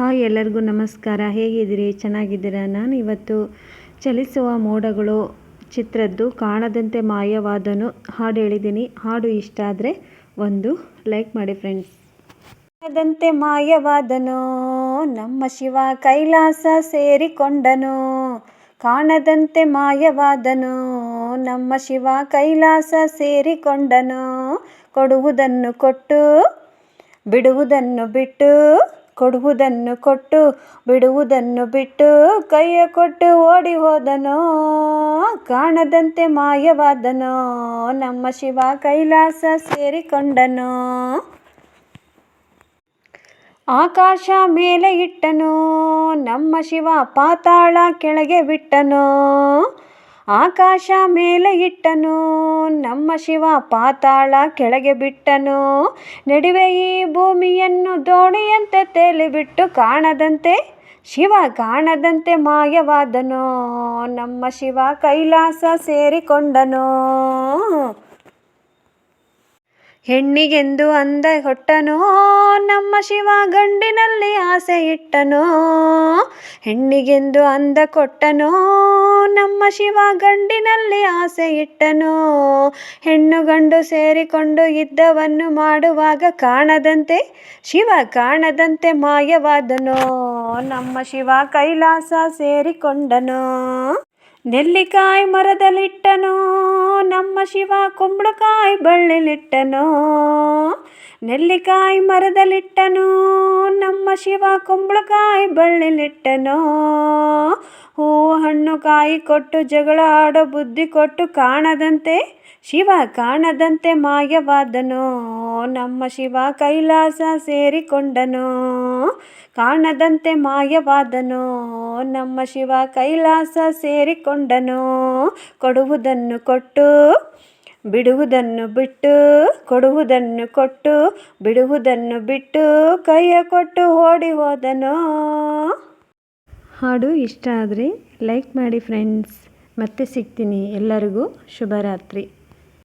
Hi ಎಲ್ಲರಿಗೂ ನಮಸ್ಕಾರ. ಹೇಗಿದ್ದೀರಿ? ಚೆನ್ನಾಗಿದ್ದೀರಾ? ನಾನು ಇವತ್ತು ಚಲಿಸುವ ಮೋಡಗಳು, ಚಿತ್ರದ್ದು ಕಾಣದಂತೆ ಮಾಯವಾದನು ಹಾಡು ಹೇಳಿದ್ದೀನಿ. ಹಾಡು ಇಷ್ಟ ಆದರೆ ಒಂದು ಲೈಕ್ ಮಾಡಿ ಫ್ರೆಂಡ್ಸ್. ಕಾಣದಂತೆ ಮಾಯವಾದನು, ನಮ್ಮ ಶಿವ ಕೈಲಾಸ ಸೇರಿಕೊಂಡನು. ಕಾಣದಂತೆ ಮಾಯವಾದನು, ನಮ್ಮ ಶಿವ ಕೈಲಾಸ ಸೇರಿಕೊಂಡನು. ಕೊಡುವುದನ್ನು ಕೊಟ್ಟು, ಬಿಡುವುದನ್ನು ಬಿಟ್ಟು ಕೊಡುವುದನ್ನು ಕೊಟ್ಟು, ಬಿಡುವುದನ್ನು ಬಿಟ್ಟು ಕೈಯ ಕೊಟ್ಟು ಓಡಿ ಹೋದನೋ, ಕಾಣದಂತೆ ಮಾಯವಾದನೋ, ನಮ್ಮ ಶಿವ ಕೈಲಾಸ ಸೇರಿಕೊಂಡನೋ. ಆಕಾಶ ಮೇಲೆ ಇಟ್ಟನೋ, ನಮ್ಮ ಶಿವ ಪಾತಾಳ ಕೆಳಗೆ ಬಿಟ್ಟನು. ಆಕಾಶ ಮೇಲೆ ಇಟ್ಟನು, ನಮ್ಮ ಶಿವ ಪಾತಾಳ ಕೆಳಗೆ ಬಿಟ್ಟನು. ನಡುವೆ ಈ ಭೂಮಿಯನ್ನು ದೋಣಿಯಂತೆ ತೇಲಿಬಿಟ್ಟು ಕಾಣದಂತೆ, ಶಿವ ಕಾಣದಂತೆ ಮಾಯವಾದನು. ನಮ್ಮ ಶಿವ ಕೈಲಾಸ ಸೇರಿಕೊಂಡನು. ಹೆಣ್ಣಿಗೆಂದು ಅಂದ ಕೊಟ್ಟನೋ ನಮ್ಮ ಶಿವ ಗಂಡಿನಲ್ಲಿ ಆಸೆ ಇಟ್ಟನೋ. ಹೆಣ್ಣಿಗೆಂದು ಅಂದ ಕೊಟ್ಟನೋ, ನಮ್ಮ ಶಿವ ಗಂಡಿನಲ್ಲಿ ಆಸೆ ಇಟ್ಟನೋ. ಹೆಣ್ಣು ಗಂಡು ಸೇರಿಕೊಂಡು ಯುದ್ಧವನ್ನು ಮಾಡುವಾಗ ಕಾಣದಂತೆ, ಶಿವ ಕಾಣದಂತೆ ಮಾಯವಾದನೋ. ನಮ್ಮ ಶಿವ ಕೈಲಾಸ ಸೇರಿಕೊಂಡನೋ. ನೆಲ್ಲಿಕಾಯಿ ಮರದಲ್ಲಿಟ್ಟನೋ, ನಮ್ಮ ಶಿವ ಕುಂಬಳಕಾಯಿ ಬಳ್ಳಿಲಿಟ್ಟನೋ, ನೆಲ್ಲಿಕಾಯಿ ಮರದಲ್ಲಿಟ್ಟನೋ, ನಮ್ಮ ಶಿವ ಕುಂಬಳಕಾಯಿ ಬಳ್ಳಿಲಿಟ್ಟನೋ. ಹೂ, ಹಣ್ಣು ಕಾಯಿ ಕೊಟ್ಟು ಜಗಳ ಆಡೋ ಬುದ್ಧಿ ಕೊಟ್ಟು ಕಾಣದಂತೆ, ಶಿವ ಕಾಣದಂತೆ ಮಾಯವಾದನೋ, ನಮ್ಮ ಶಿವ ಕೈಲಾಸ ಸೇರಿಕೊಂಡನು. ಕಾಣದಂತೆ ಮಾಯವಾದನು, ನಮ್ಮ ಶಿವ ಕೈಲಾಸ ಸೇರಿಕೊಂಡನು, ಕೊಡುವುದನ್ನು ಕೊಟ್ಟು, ಬಿಡುವುದನ್ನು ಬಿಟ್ಟು, ಕೊಡುವುದನ್ನು ಕೊಟ್ಟು, ಬಿಡುವುದನ್ನು ಬಿಟ್ಟು ಕೈಯ ಕೊಟ್ಟು ಓಡಿ ಹೋದನು. ಹಾಡು ಇಷ್ಟ ಆದರೆ ಲೈಕ್ ಮಾಡಿ ಫ್ರೆಂಡ್ಸ್ ಮತ್ತೆ ಸಿಗ್ತೀನಿ ಎಲ್ಲರಿಗೂ. ಶುಭರಾತ್ರಿ.